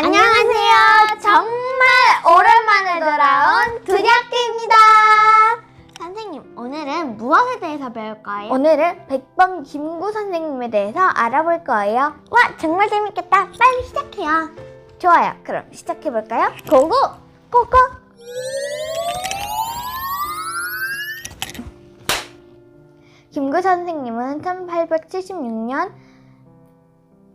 안녕하세요. 정말 오랜만에 돌아온 두리학기입니다. 선생님, 오늘은 무엇에 대해서 배울 거예요? 오늘은 백범 김구 선생님에 대해서 알아볼 거예요. 와, 정말 재밌겠다. 빨리 시작해요. 좋아요. 그럼 시작해 볼까요? 고고! 고고! 김구 선생님은 1876년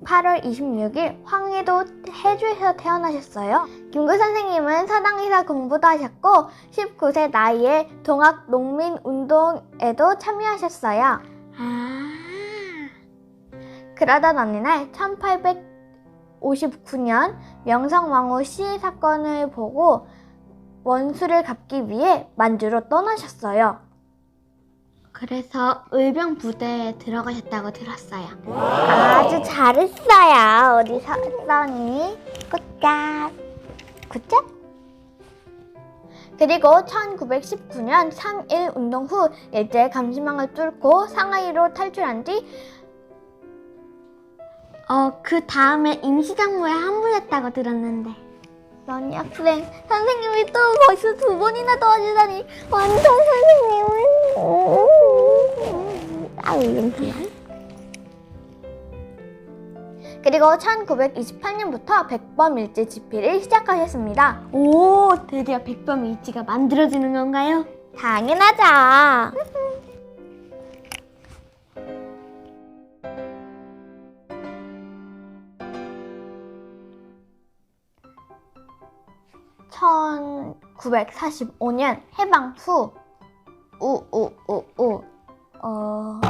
8월 26일 황해도 해주에서 태어나셨어요. 김구 선생님은 서당의사 공부도 하셨고 19세 나이에 동학 농민 운동에도 참여하셨어요. 아, 그러던 어느 날 1859년 명성왕후 시해 사건을 보고 원수를 갚기 위해 만주로 떠나셨어요. 그래서 의병 부대에 들어가셨다고 들었어요. 아주 잘했어요. 우리 서 써니 굿갓. 굿잡? 그리고 1919년 3.1 운동 후 일제 감시망을 뚫고 상하이로 탈출한 뒤 어, 그 다음에 임시장모에 합류했다고 들었는데. 써니 학생 선생님이 또 벌써 두 번이나 도와주다니 완전 선생님은 그리고 1928년부터 백범 일제 집필을 시작하셨습니다. 오, 드디어 백범 일지가 만들어지는 건가요? 당연하죠. (1945년) 해방 후 우우우우 어...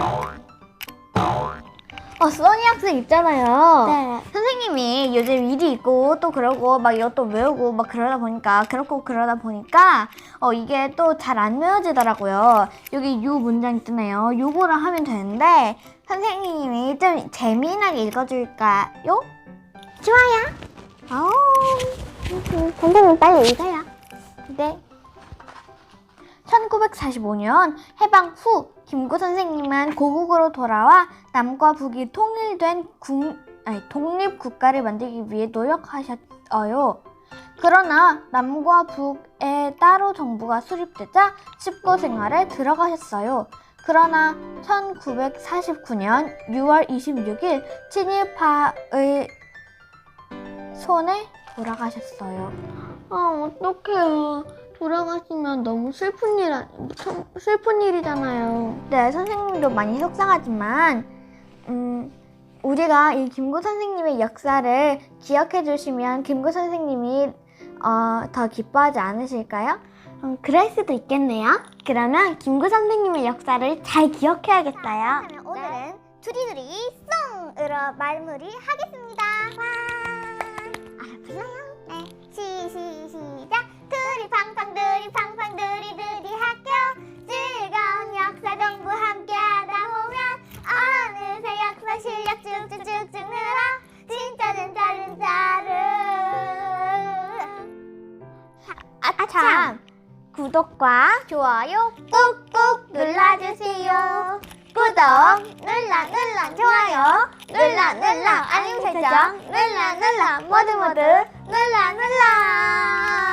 어 써니 학생 있잖아요 네. 선생님이 요즘 일이 있고 또 그러고 막 이것도 외우고 막 그러다 보니까 그렇고 그러다 보니까 어 이게 또 잘 안 외워지더라고요. 여기 요 문장 있잖아요. 요거를 하면 되는데 선생님이 좀 재미나게 읽어줄까요? 좋아요. 아우 선생님 빨리 읽어요. 네. 1945년 해방 후 김구 선생님은 고국으로 돌아와 남과 북이 통일된 국, 아니, 독립 국가를 만들기 위해 노력하셨어요. 그러나 남과 북에 따로 정부가 수립되자 집고 생활에 들어가셨어요. 그러나 1949년 6월 26일 친일파의 손에 돌아가셨어요. 아, 어떡해요. 돌아가시면 너무 슬픈 일, 아- 참 슬픈 일이잖아요. 네, 선생님도 많이 속상하지만, 음, 우리가 이 김구 선생님의 역사를 기억해 주시면 김구 선생님이 어, 더 기뻐하지 않으실까요? 음, 그럴 수도 있겠네요. 그러면 김구 선생님의 역사를 잘 기억해야겠어요. 그러면 오늘은 두리두리 송으로 말무리 하겠습니다. 와. 참. 구독과 좋아요 꾹꾹 눌러주세요. 구독 눌러 눌러 좋아요. 눌러 눌러. 알림 설정. 눌러 눌러. 모두 모두. 눌러 눌러